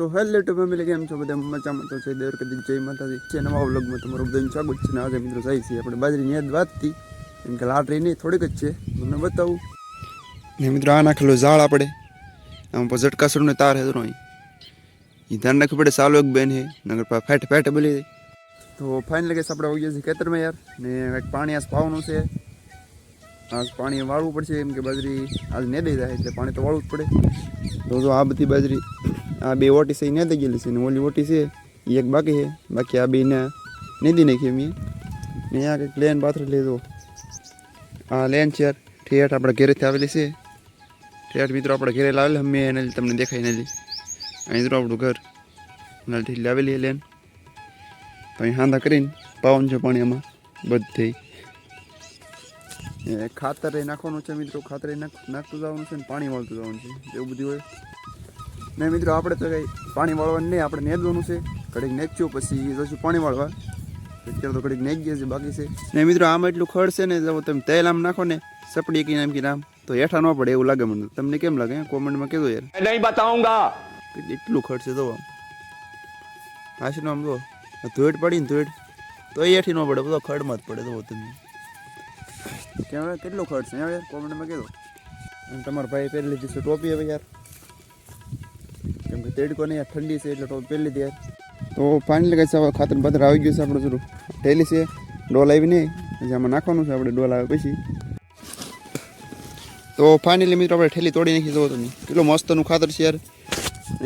તો hello two family, કેમ છો બધા? મજામાં તો છે દર કદી જય માતાજી. છે નવા વ્લોગમાં તમારું બધાનું સ્વાગત છે. ને આજે મિત્રો જાય છે આપણે બાજરીની યાદ વાતથી. કેમ કે લાટરી નહીં, થોડીક જ છે. તમને બતાવું. ને મિત્રો આ નાખેલો ઝાડ આપણે. આમ પર ઝટકાસરને તાર હે અહીં. એ ધ્યાન રાખવું પડે સાલો એક બેન હે નગર પા ફેટ ફેટ બોલી દે. તો ફાઇનલ કેસ આપણે આવી ગયા છે ખેતરમાં યાર. ને કંઈક પાણી આસ પાવાનું છે. આજ પાણી વાળવું પડશે એમ કે બાજરી આજ ને દઈ જાય, એટલે પાણી તો વાળવું જ પડે. તો આ બધી બાજરી આ બે ઓટી છે એ ને દઈ ગયેલી છે ને ઓલી ઓટી છે એ એક બાકી છે બાકી આ બે ને નીદી નાખી અમે ને આ કંઈક લેન પાથરી લીધો આ લેન છે યાર ઠેઠ આપણે ઘરેથી આવેલી છે ઠેઠ મિત્રો આપણે ઘરે લાવેલા મેં એને લીધે તમને દેખાય નથી અહીં જો આપણું ઘર એનાથી લાવેલી છે લેન તો અહીં હાંધા કરીને પાવન છે પાણી આમાં બધે એ ખાતર એ નાખવાનું છે મિત્રો ખાતર એ નાખ નાખતું જવાનું છે ને પાણી વાળતું જવાનું છે એવું બધું હોય ને મિત્રો આપણે તો કંઈ પાણી વાળવાનું નહીં આપણે નેદવાનું છે. ઘડીક નેચ્યું પછી જશું પાણી વાળવા. અત્યારે તો ઘડીક નેચ ગયા છે બાકી છે. ને મિત્રો આમાં એટલું ખડ છે ને તમે તેલ આમ નાખો ને સપડી કે નામ કે નામ તો હેઠા ન પડે એવું લાગે મને. તમને કેમ લાગે? કોમેન્ટમાં કહેજો યાર. નહીં બતાવુંગા. એટલું ખડ છે તો આમ. હાશીનો આમ જો ધોઈટ પડી ને ધોઈટ તો એ હેઠી ન પડે બધો ખડમાં જ પડે તો તમને કેમ કેટલો ખર્ચ છે યાર કોમેન્ટમાં કહેતો તમારા ભાઈ પહેરી લીધી છે ટોપી હવે યાર. તેડકો નહીં ઠંડી છે એટલે તો પહેલી દે. તો ફાઇનલી કઈ હવે ખાતર બાતર આવી ગયું છે આપણે જરૂર ઠેલી છે, ડોલ આવી નહીં. પછી આમાં નાખવાનું છે, આપણે ડોલ આવે પછી. તો ફાઇનલી મિત્રો આપણે ઠેલી તોડી નાખી જવો તમે. કેટલું મસ્તનું ખાતર છે યાર.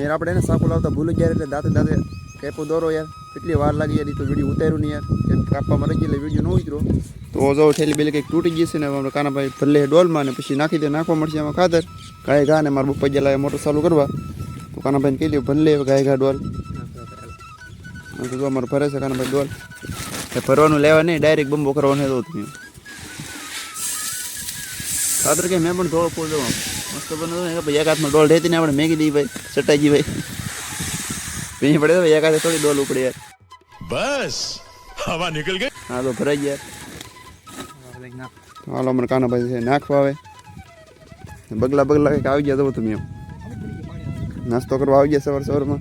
યાર આપણે એને સાકુ લાવતા ભૂલી ગયા એટલે દાંતે દાંતે કેપો દોરો યાર. કેટલી વાર લાગી યાર તો વીડિયો ઉતાર્યું નહીં યાર. કેમ કાપવામાં રહી એટલે વીડિયો ન ઉતરો. તો જો ઠેલી બેલી કંઈક તૂટી ગઈ છે ને આપણે કાનાભાઈ ભલે ડોલમાં ને પછી નાખી દે, નાખવા મળશે એમાં ખાતર. કાંઈ ઘા ને મારા પપ્પા ગયા મોટર ચાલુ કરવા. કાનાભાઈને કહી દઉં ભલે ગાય ગા ડોલ તો અમારે ફરે છે કાનાભાઈ ડોલ એ ભરવાનું લેવા નહીં ડાયરેક્ટ બંબો કરવાનો હતો તમે ખાતર કે મેં પણ થોડો પૂરતો મસ્ત બનતો ને ભાઈ એક હાથમાં ડોલ રહેતી ને આપણે મેગી દઈ ભાઈ ચટાજી ભાઈ. પીણી પડે ભાઈ એક હાથે થોડી ડોલ ઉપડે યાર. બસ હવા નીકળ ગઈ. હા તો ભરાઈ ગયા. હાલો અમારે કાનાભાઈ છે નાખવા આવે. બગલા બગલા કંઈક આવી ગયા તો તમે એમ. નાસ્તો કરવા આવી ગયા સવાર સવારમાં.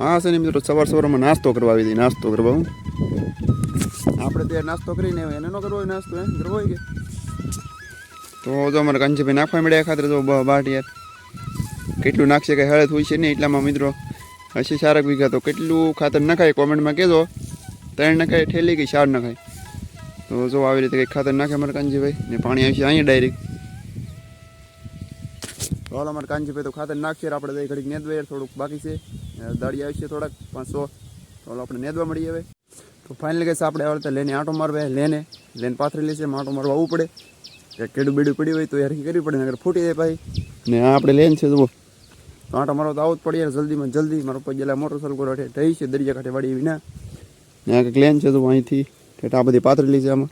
હા છે ને મિત્રો, સવાર સવારમાં નાસ્તો કરવા આવી હતી, નાસ્તો કરવા હું આપણે ત્યાં નાસ્તો કરીને એને ન કરવો હોય નાસ્તો, એમ કરવો હોય કે? તો જો અમારે કાંજીભાઈ નાખવા મળ્યા ખાતર, જો બાટ યાર. કેટલું નાખશે કે હળદ હોય છે ને એટલામાં મિત્રો? હશે ચારક વીઘા, તો કેટલું ખાતર નખાય? કોમેન્ટમાં કહેજો. ત્રણ નખાય, ઠેલી કે ચાર નખાય. તો જો આવી રીતે કંઈક ખાતર નાખે અમારે કાંજીભાઈ, ને પાણી આવશે અહીંયા ડાયરેક્ટ. તો હાલ અમારે કાંજીભાઈ તો ખાતર નાખશે, આપણે તો ઘડીક નેદવા યાર, થોડુંક બાકી છે. દાડી આવશે થોડાક, પાંચસો. તો હાલો આપણે નેદવા મળી હવે. તો ફાઇનલ કહેશે આપણે હવે તો લેને આંટો મારવા, લેને, લેન પાથરી લેશે આંટો મારવા આવવું પડે. કે કેડું બેડું પડ્યું હોય તો હરખી કરવી પડે નગર ફૂટી જાય ભાઈ. ને આ આપણે લેન છે, જુઓ. તો આંટો મારો તો આવું જ પડે યાર, જલ્દીમાં જલ્દી. મારો પગ મોટર ચાલુ કરવા થઈ છે, દરિયા કાંઠે વાળી વિના ને. આ કંઈક લેન છે તો અહીંથી. આ બધી પાથરેલી છે આમાં.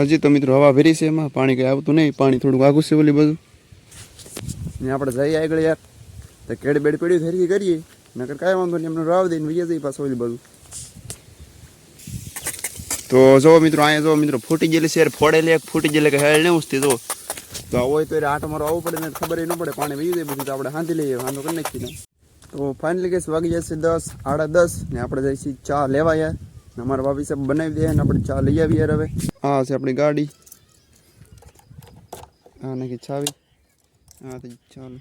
હજી તો મિત્રો હવા ભેરી છે એમાં, પાણી કંઈ આવતું નહીં, પાણી થોડુંક આઘું છે ઓલી બધું ને આપણે જઈએ આગળ યાર. તો કેડ બેડ પડ્યું ફેરકી કરીએ. નકર કાંઈ વાંધો નહીં, એમને રાવ દઈને બીજે જઈએ પાછું ઓલી બધું. તો જો મિત્રો, અહીંયા જો મિત્રો, ફૂટી ગયેલી છે યાર ફોડેલી એક, ફૂટી ગયેલી કે હેળ નહીં ઉસતી, જો. તો આ હોય તો યાર આટો મારો આવવું પડે ને ખબર ન પડે, પાણી વહી જાય બધું તો આપણે હાંધી લઈએ, વાંધો કરી નાખીએ ને. તો ફાઇનલી કેસ વાગી જશે દસ, આડા દસ, ને આપણે જઈશું ચા લેવા યાર. ને અમારા ભાભી સાહેબ બનાવી દે ને આપણે ચા લઈ આવીએ યાર હવે. આ છે આપણી ગાડી. આ નાખી છાવી. હા તો ચાલો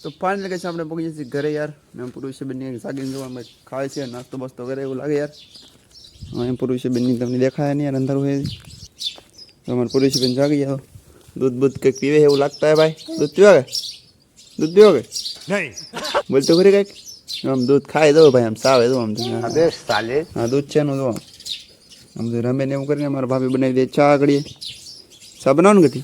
તો ફાઇનલ કે છે આપણે પગી જઈએ ઘરે યાર મેં પુરુષ બેનની સાગીને જોવા અમે ખાય છે નાસ્તો બાસ્તો કરે એવું લાગે યાર અહીં પુરુષ બેનની તમને દેખાય નહીં યાર અંધારું હોય તો અમારે પુરુષ બેન જાગી જાઓ દૂધ બૂધ કંઈક પીવે એવું લાગતા હે ભાઈ દૂધ પીવા કે દૂધ પીવો કે नहीं। બોલતો ખરી કાંઈક. આમ દૂધ ખાઈ દો ભાઈ આમ સાવે દો આમ ચાલે. હા દૂધ છે એનું દો આમ તો રમે ને એવું કરીને મારા ભાભી બનાવી દે ચા આગળ ચા બનાવો ને ગતિ?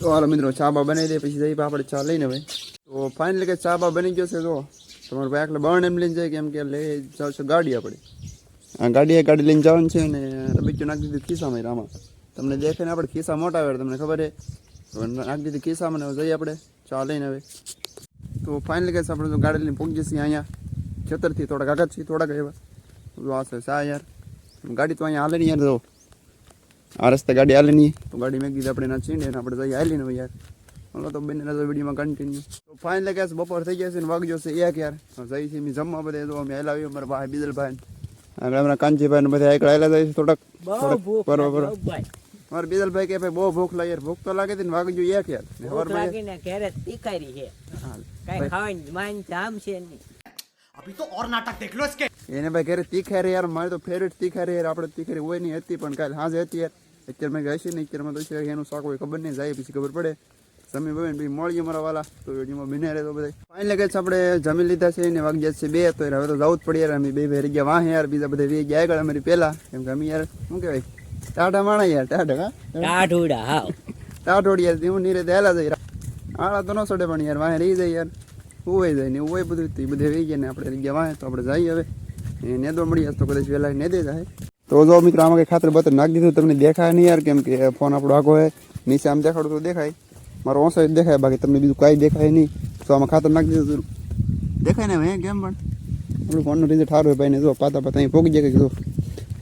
તો? હાલો મિત્રો ચા બા બનાવી દે પછી જઈએ આપણે ચા લઈને ભાઈ. તો ફાઇનલી કે ચા બા બની ગયો છે તો તમારો ભાઈ આટલે બહાર એમ લઈને જાય કેમ કે લઈ જાવ છો ગાડી આપણે. આ ગાડીએ ગાડી લઈને જવાનું છે. અને રબીચું નાખી દીધું ખિસ્સામાં રામા તમને દેખે ને આપણે ખિસ્સા મોટા આવે તમને ખબર છે? હવે નાખી દીધી ખિસ્સામાં ને હવે જઈએ આપણે ચા લઈને હવે. તો ફાઇનલી ગેસ આપણે જો ગાડી લઈને પહોંચી જઈએ અહીંયા. ખેતરથી થોડાક આગળ છીએ થોડાક એવા તો આ છે સા યાર. ગાડી તો અહીંયા હાલે નહીં યાર જો. આ રસ્તે ગાડી હાલે નહીં. તો ગાડી મેં કીધી આપણે એના છીંડે ને આપણે જઈએ હાલીને હોય યાર. હલો તો બંને નજર વિડીયોમાં કન્ટિન્યુ તો ફાઇનલી ગેસ બપોર થઈ જશે ને વાગજો છે એક યાર. જઈ છે મેં જમવા બધે તો અમે હલાવ્યું અમારા ભાઈ બીદલભાઈ અને અમારા કાંચીભાઈ ને બધા એકલા હેલા જાય છે થોડાક થોડાક બરોબર બરોબર ભાઈ. મારા બીદલભાઈ કે ભાઈ બહુ ભૂખ લાગે યાર ભૂખ તો લાગે છે ને વાગજો એક યાર. ને ભૂખ સવારમાં લાગીને ઘેરે તીખારી છે. હા. કઈ ખાવાની માન જામ છે નહીં. એને ભાઈ ઘરે તીખારે યાર મારે તો ફેવરેટ તીખારે યાર. આપણે તીખારી હોય નહીં હતી પણ કાલે હાજે હતી યાર. અત્યારે મેં હશે નહીં અત્યારમાં તો છે એનું શાક હોય ખબર નહીં જાય પછી ખબર પડે. જમી બમીને પછી મળીએ મારા વાલા. તો વિડીયોમાં બિને રહે તો બધા ફાઇનલ કે આપણે જમી લીધા છે ને વાગ્યા છે બે તો યાર હવે તો જવું જ પડે યાર. અમે બે ભાઈ રહી ગયા વાહ યાર બીજા બધા વે ગયા આગળ અમારી પહેલા. કેમ કે અમે યાર શું કહેવાય? ટાટા માણા યાર ટાટા હા? ટાઢુડા હાવ. ટાટોડી યાર હું નીરે દેલા જાય આળા તો ન સડે પણ યાર વાહે રહી જાય યાર. ઉવાઈ જાય ને એવું બધું એ બધે રહી ગયા ને આપણે ગયા વાહે તો આપણે જઈએ હવે. એ નેદો મળી તો કદાચ વહેલા નેદે જાય. તો જો મિત્રો આમાં કઈ ખાતર બતર નાખી દીધું તમને દેખાય નહીં યાર કેમ કે ફોન આપણો આગો હે નીચે આમ દેખાડું તો દેખાય. મારો ઓછો દેખાય બાકી તમને બીજું કાંઈ દેખાય નહીં. તો આમાં ખાતર નાખી દીધું દેખાય ને હે કેમ પણ? આપણું ફોનનું રિઝલ્ટ સારું હોય ભાઈને જો પાતા પાતા અહીં પોગી જાય કે જો.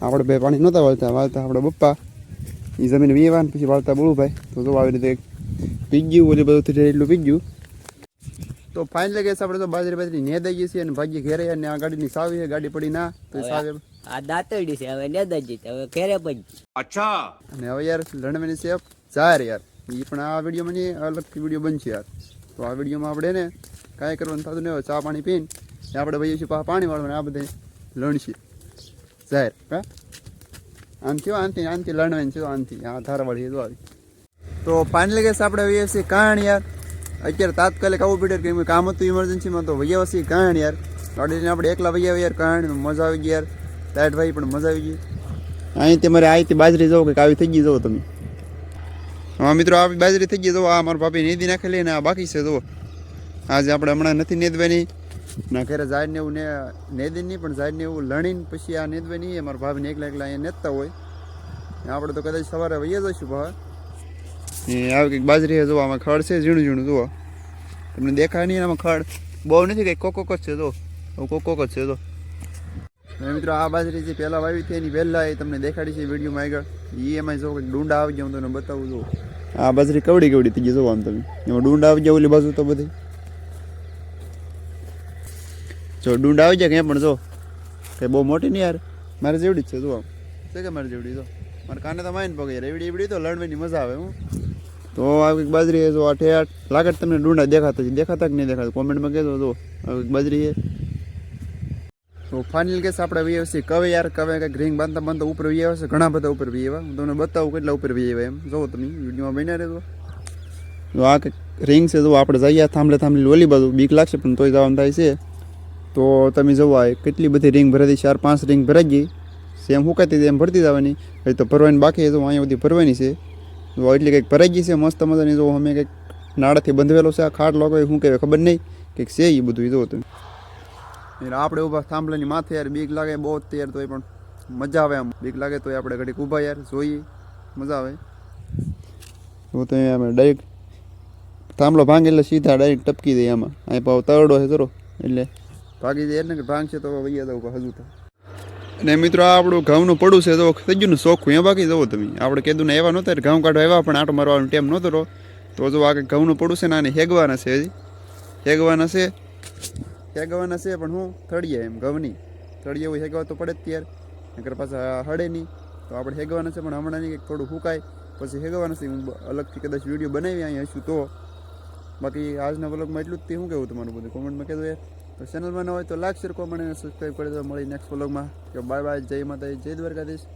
આપણે બે પાણી નહોતા વાળતા વાળતા આપણે પપ્પા. એ જમીન વીવા પછી વાળતા બોલુભાઈ તો જો આવી રીતે પીગ્યું ઓલી બધું થઈ એટલું પીગ્યું તો ફાઇનલ કેસ આપણે તો બાજરી બાજરી ને દઈ છીએ અને ભાગ્ય ઘેરે અને આ ગાડીની સાવી છે ગાડી પડી ના તો સાવી આ દાંતરડી છે હવે નેદાજી હવે ઘેરે પછી અને હવે યાર લણવાની છે ચાર યાર. એ પણ આ વિડીયોમાં મને અલગથી વીડિયો બનશે યાર. તો આ વિડીયોમાં આપણે ને કાંઈ કરવાનું થતું નહીં હોય ચા પાણી પીને આપણે ભાઈ છીએ પાછા પાણી વાળવાનું આ બધે લણશે. જાહેર હા? આનથી આનથી આનથી લણવાની છે આનથી આ ધારવાળી તો આવી. તો ફાઇનલી ગેસ આપણે છીએ કાણ યાર અત્યારે તાત્કાલિક આવવું પડે કે કામ હતું ઇમરજન્સીમાં તો વૈયા છીએ કાણ યાર ગાડીને આપણે એકલા વૈયા યાર કાણ મજા આવી ગઈ યાર. લાઈટ ભાઈ પણ મજા આવી ગઈ. અહીંથી મારે અહીંથી બાજરી જવું કે આવી થઈ ગઈ જવો તમે. હા, મિત્રો, આ બાજરી થઈ ગઈ, જવો. આ મારા ભાભી નીંદી નાખેલી અને આ બાકી છે જુઓ આજે આપણે હમણાં નથી નેદવાની. ના ઘરે ઝાડને એવું ને નેદી નહીં, પણ ઝાડને એવું લણીને પછી આ નેદવે નહીં મારા ભાભીને એકલા એકલા અહીંયા નેતતા હોય. આપણે તો કદાચ સવારે વહી જઈશું ભાઈ એ આવી કંઈક બાજરી જુઓ, આમાં ખડ છે, ઝીણું ઝીણું, જુઓ. તમને દેખાય નહીં આમાં ખડ? બહુ નથી, કંઈક કોકોક જ છે જો કોકોક જ છે જો મિત્રો, આ બાજરી જે પહેલાં વાવી હતી, એની પહેલાં એ તમને દેખાડી છે વિડીયોમાં આગળ. એ એમાં જો કંઈક ડુંડા આવી ગયા, હું તમને બતાવું છું આ બાજરી કવડી કવડી થઈ ગઈ જોવા આમ તમે. એમાં ડુંડા આવી ગયા, ઓલી બાજુ તો બધી. જો ડુંડા આવી જાય કે પણ જો. કે બહુ મોટી નહીં યાર. મારે જેવડી જ છે, જો આમ. છે કે મારે જેવડી તો મારે કાને તો માઈને પગે યાર. એવડી એવડી તો લણવાની મજા આવે, હું. તો આ કંઈક બાજરી જો આઠે આઠ. લાગે તમને ડુંડા દેખાતા છે. દેખાતા કે નહીં દેખાતા? કોમેન્ટમાં કહેજો, જો. આ કંઈક બાજરી છે તો ફાઇનલ કેસ આપણે વી આવશે કવે યાર. કવે કંઈક રિંગ બાંધતા બાંધતા ઉપર વી આવશે ઘણા બધા ઉપર વી આવ્યા હું. તમને બતાવું કેટલા ઉપર વી આવ્યા એમ. જોવો તમે વિડીયોમાં બન્યા રહેજો. તો આ કંઈક રિંગ છે, જો આપણે જઈએ, થાંભલે થાંભલે ઓલી બાજુ. બીક લાગશે પણ તોય જવાનું થાય છે. તો તમે જોવો આ કેટલી બધી રિંગ ભરાતી ચાર, પાંચ રિંગ ભરાઈ ગઈ સેમ હુકાતી હતી? એમ ભરતી જવાની. હજી તો ભરવાની બાકી છે. જો અહીંયા બધી ભરવાની છે. જો એટલી કંઈક ભરાઈ ગઈ છે. મસ્ત મજાની જો અમે કંઈક નાળાથી બંધવેલો છે. આ ખાટ લોકો શું કહેવાય ખબર નહીં. કંઈક છે એ બધું જોવો તમે. એટલે આપણે ઊભા થાંભલાની માથે યાર બીક લાગે બહુ જ તૈયાર, તોય પણ મજા આવે આમ. બીક લાગે તોય આપણે ઘડીક ઊભા યાર, જોઈએ. મજા આવે. તો તો અમે ડાયરેક્ટ થાંભલો ભાંગે એટલે સીધા ડાયરેક્ટ ટપકી દઈએ આમાં. અહીં પાવ તરડો છે જરો એટલે ભાગી જાય કે ભાંગશે તો વૈયા દઉં હજુ તો. અને મિત્રો આપણું ઘઉંનું પડું છે તો થઈ ગયું ને એ બાકી જવો તમે. આપણે કીધું ને એવા નહોતા ઘઉં કાઢવા એવા પણ આટો મારવાનો ટાઈમ નહોતો રહો તો જો આ ઘઉંનું પડું છે ને આને હેગવાના છે હજી. હેગવાના છે. હેગવાના છે પણ હું થળીએ એમ ઘઉંની. થળીએ એવું હેગવા તો પડે જ ત્યાર. નકર પાછા હળે નહીં. તો આપણે હેગવાના છે પણ હમણાં નહીં થોડું ફૂકાય પછી હેગવાના છે, હું અલગથી કદાચ વીડિયો બનાવી, અહીંયા હશું તો. બાકી આજના વ્લોગમાં એટલું જ. તે શું કહેવું તમારું બધું? કોમેન્ટમાં કહેજો યાર. તો ચેનલમાં ન હોય તો લાઈક શેર કોમેન્ટ અને સબસ્ક્રાઈબ કરી દો મળી નેક્સ્ટ વ્લોગમાં કે બાય બાય જય માતા જય દ્વારકાધીશ.